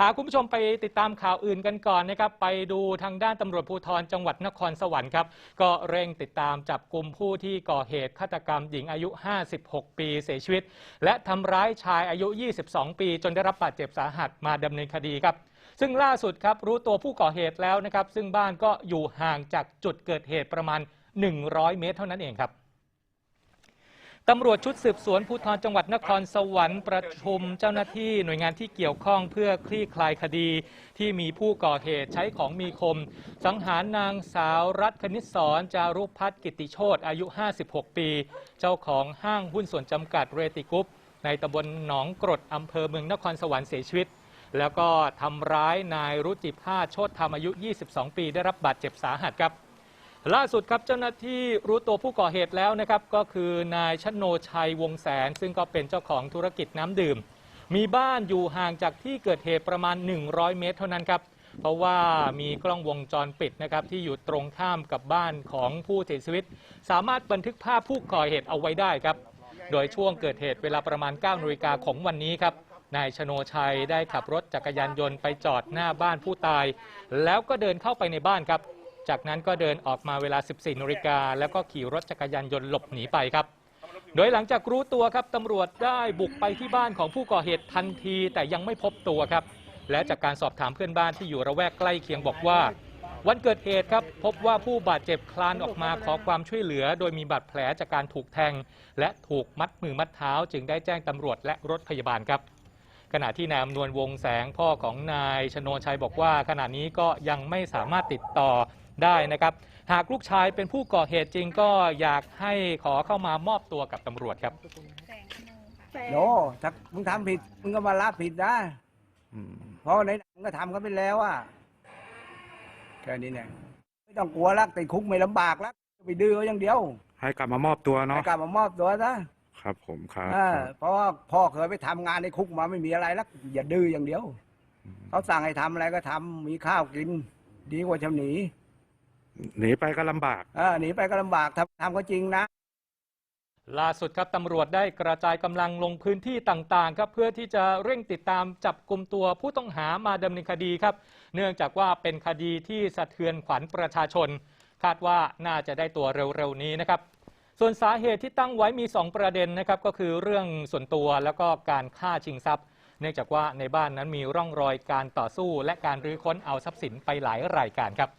พาคุณผู้ชมไปติดตามข่าวอื่นกันก่อนนะครับ ไปดูทางด้านตำรวจภูธรจังหวัดนครสวรรค์ครับ ก็เร่งติดตามจับกลุ่มผู้ที่ก่อเหตุฆาตกรรมหญิงอายุ 56 ปีเสียชีวิต และทำร้ายชายอายุ 22 ปี จนได้รับบาดเจ็บสาหัสมาดำเนินคดีครับ ซึ่งล่าสุดครับรู้ตัวผู้ก่อเหตุแล้วนะครับ ซึ่งบ้านก็อยู่ห่างจากจุดเกิดเหตุประมาณ 100 เมตร เท่านั้นเองครับ ตำรวจชุดสืบสวนภูธรจังหวัดนครสวรรค์ประชุมเจ้าหน้าที่หน่วยงานที่เกี่ยวข้องเพื่อคลี่คลายคดี ที่มีผู้ก่อเหตุใช้ของมีคม สังหารนางสาวรัฐคณิศรจารุพัฒน์กิติโชตอายุ 56 ปี เจ้าของห้างหุ้นส่วนจำกัดเรติกุ๊ปในตำบลหนองกรดอำเภอเมืองนครสวรรค์เสียชีวิต แล้วก็ทำร้ายนายรุจิภาโชตธรรมอายุ 22 ปี ได้รับบาดเจ็บสาหัสครับ ล่าสุดครับเจ้าหน้าที่รู้ตัวผู้ก่อเหตุแล้วนะครับ ก็คือนายชโนชัยวงแสน ซึ่งก็เป็นเจ้าของธุรกิจน้ำดื่ม มีบ้านอยู่ห่างจากที่เกิดเหตุประมาณ 100 เมตรเท่านั้นครับ เพราะว่ามีกล้องวงจรปิดนะครับที่อยู่ตรงข้ามกับบ้านของผู้เสียชีวิต สามารถบันทึกภาพผู้ก่อเหตุเอาไว้ได้ครับ โดยช่วงเกิดเหตุเวลาประมาณ9นาฬิกาของวันนี้ครับนายชโนชัยได้ขับรถจักรยานยนต์ไปจอดหน้าบ้านผู้ตาย แล้วก็เดินเข้าไปในบ้านครับ จากนั้นก็เดินออกมาเวลา 14นาฬิกาแล้วก็ขี่รถจักรยานยนต์หลบหนีไปครับ โดยหลังจากรู้ตัวครับตำรวจได้บุกไปที่บ้านของผู้ก่อเหตุทันทีแต่ยังไม่พบตัวครับ และจากการสอบถามเพื่อนบ้านที่อยู่ระแวกใกล้เคียงบอกว่า วันเกิดเหตุครับพบว่าผู้บาดเจ็บคลานออกมาขอความช่วยเหลือ โดยมีบาดแผลจากการถูกแทง และถูกมัดมือมัดเท้า จึงได้แจ้งตำรวจและรถพยาบาลครับขณะที่นายอำนวลวงแสงพ่อของนายชโนชัยบอกว่า ขณะนี้ก็ยังไม่สามารถติดต่อ ได้นะครับ หากลูกชายเป็นผู้ก่อเหตุจริงก็อยากให้ขอเข้ามามอบตัวกับตำรวจครับโนถ้ามึงทำผิด มึงก็มารับผิดนะอืมเพราะในหนังก็ทำกันไปแล้วอะแค่นี้เนี่ยไม่ต้องกลัวลักติดคุกไม่ลำบากลักไปดื้อเอาอย่างเดียวให้กลับมามอบตัวให้เนาะกลับมามอบตัวซะครับผมครับอ่าเพราะว่าพ่อเคยไปทำงานในคุกมาไม่มีอะไรลักอย่าดื้ออย่างเดียว เขาสั่งให้ทำอะไรก็ทำมีข้าวกิน ดีกว่าจะหนี หนีไปก็ลำบากอ่าหนีไปก็ลำบากทำทำก็จริงนะ ล่าสุดครับตำรวจได้กระจายกำลังลงพื้นที่ต่างๆครับเพื่อที่จะเร่งติดตามจับกลุ่มตัวผู้ต้องหามาดำเนินคดีครับ เนื่องจากว่าเป็นคดีที่สะเทือนขวัญประชาชน คาดว่าน่าจะได้ตัวเร็วๆนี้นะครับ ส่วนสาเหตุที่ตั้งไว้มี 2 ประเด็นนะครับก็คือเรื่องส่วนตัวแล้วก็การฆ่าชิงทรัพย์ เนื่องจากว่าในบ้านนั้นมีร่องรอยการต่อสู้ และการรื้อค้นเอาทรัพย์สินไปหลายรายการครับ